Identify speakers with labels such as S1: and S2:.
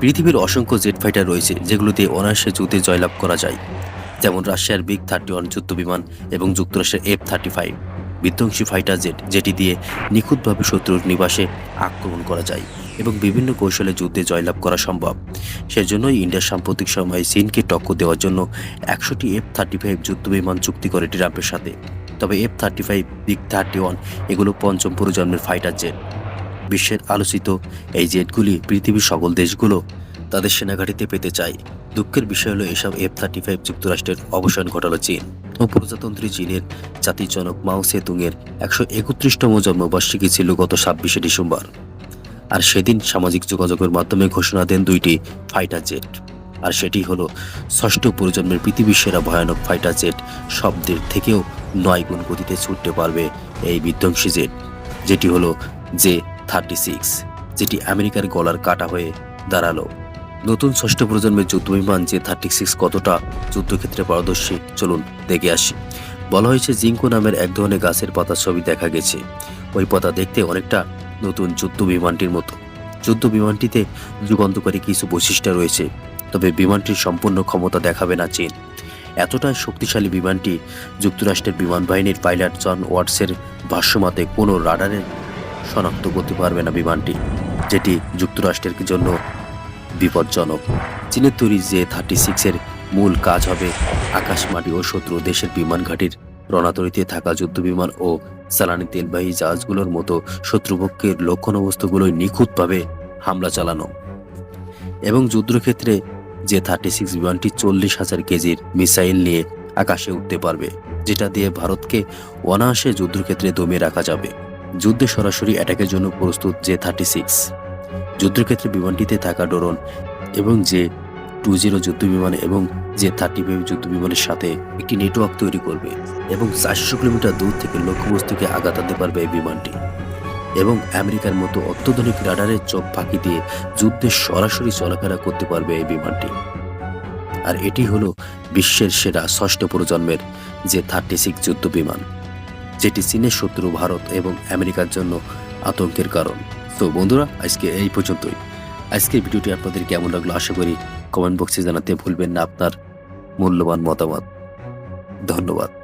S1: পৃথিবীর অসংখ্য jet fighter রয়েছে, যেগুলোতে অনায়াসে যুদ্ধে জয়লাভ করা যায়। যেমন রাশিয়ার বিগ থার্টি ওয়ান যুদ্ধ বিমান এবং যুক্তরাষ্ট্রের এফ থার্টি ফাইভ বিধ্বংসী ফাইটার জেট, যেটি দিয়ে নিখুঁতভাবে শত্রুর নিবাসে আক্রমণ করা যায় এবং বিভিন্ন কৌশলে যুদ্ধে জয়লাভ করা সম্ভব। সেজন্যই ইন্ডিয়ার সাম্প্রতিক সময়ে চীনকে টক্কর দেওয়ার জন্য একশোটি এফ থার্টি ফাইভ যুদ্ধ বিমান চুক্তি করে ট্রাম্পের সাথে। তবে F thirty five, big thirty one এগুলো পঞ্চম প্রজন্মের ফাইটার জেট। বিশ্বের আলোচিত এই জেটগুলি পৃথিবীর সকল দেশগুলো তাদের সেনাঘাটিতে পেতে চায়। দুঃখের বিষয় হলো এসব এফ থার্টি ফাইভ যুক্তরাষ্ট্রের অবসান ঘটালো চীন ও প্রজাতন্ত্রী চীনের জাতির জনক মাও সেতুংয়ের একশো একত্রিশতম জন্মবার্ষিকী ছিল গত ছাব্বিশে ডিসেম্বর। আর সেদিন সামাজিক যোগাযোগের মাধ্যমে ঘোষণা দেন দুইটি ফাইটার জেট। আর সেটি হলো ষষ্ঠ প্রজন্মের পৃথিবীর সেরা ভয়ানক ফাইটার জেট শব্দের থেকেও নয় গুণ গতিতে ছুটতে পারবে এই বিধ্বংসী জেট। যেটি হলো জে থার্টি সিক্স, যেটি আমেরিকার গলার কাটা হয়ে দাঁড়াল। নতুন ষষ্ঠ প্রজন্মের যুদ্ধবিমান যে থার্টি সিক্স কতটা যুদ্ধক্ষেত্রে পারদর্শী, চলুন দেখে আসি। বলা হয়েছে জিঙ্কো নামের এক ধরনের গাছের পাতার ছবি দেখা গেছে। ওই পাতা দেখতে অনেকটা নতুন যুদ্ধ বিমানটির মতো। যুদ্ধ বিমানটিতে যুগান্তকারী কিছু বৈশিষ্ট্য রয়েছে, তবে বিমানটির সম্পূর্ণ ক্ষমতা দেখাবে না চীন। এতটাই শক্তিশালী বিমানটি যুক্তরাষ্ট্রের বিমান বাহিনীর পাইলট জন ওয়াটসের ভাষ্যমতে কোনো রাডারে শনাক্ত করতে পারবে না বিমানটি, যেটি যুক্তরাষ্ট্রের জন্য বিপজ্জনক। চীনের তৈরি যে থার্টি সিক্সের মূল কাজ হবে আকাশমাটি ও শত্রু দেশের বিমান ঘাটির রণাতরিতে থাকা যুদ্ধ বিমান ও জ্বালানি তেলবাহী জাহাজগুলোর মতো শত্রুপক্ষের লক্ষণবস্তুগুলোয় নিখুঁতভাবে হামলা চালানো। এবং যুদ্ধক্ষেত্রে যে থার্টি সিক্স বিমানটি চল্লিশ হাজার কেজির মিসাইল নিয়ে আকাশে উঠতে পারবে, যেটা দিয়ে ভারতকে অনায়াসে যুদ্ধক্ষেত্রে দমিয়ে রাখা যাবে। যুদ্ধে সরাসরি অ্যাটাকের জন্য প্রস্তুত যে থার্টি সিক্স। যুদ্ধক্ষেত্রে বিমানটিতে থাকা ড্রোন এবং যে টু জিরো যুদ্ধ বিমান এবং যে থার্টি ফাইভ যুদ্ধ বিমানের সাথে একটি নেটওয়ার্ক তৈরি করবে এবং চারশো কিলোমিটার দূর থেকে লক্ষ্যবস্তুকে আঘাত আনতে পারবে এই বিমানটি এবং আমেরিকার মতো অত্যাধুনিক রাডারের চোখ ফাঁকি দিয়ে যুদ্ধে সরাসরি চলাফেরা করতে পারবে এই বিমানটি। আর এটি হলো বিশ্বের সেরা ষষ্ঠ প্রজন্মের যে থার্টি সিক্স যুদ্ধ বিমান। যেটি চীনের শত্রু ভারত এবং আমেরিকার জন্য আতঙ্কের কারণ। তো বন্ধুরা, আজকে এই পর্যন্তই। আজকের ভিডিওটি আপনাদের কেমন লাগল আশা করি কমেন্ট বক্সে জানাতে ভুলবেন না আপনার মূল্যবান মতামত। ধন্যবাদ।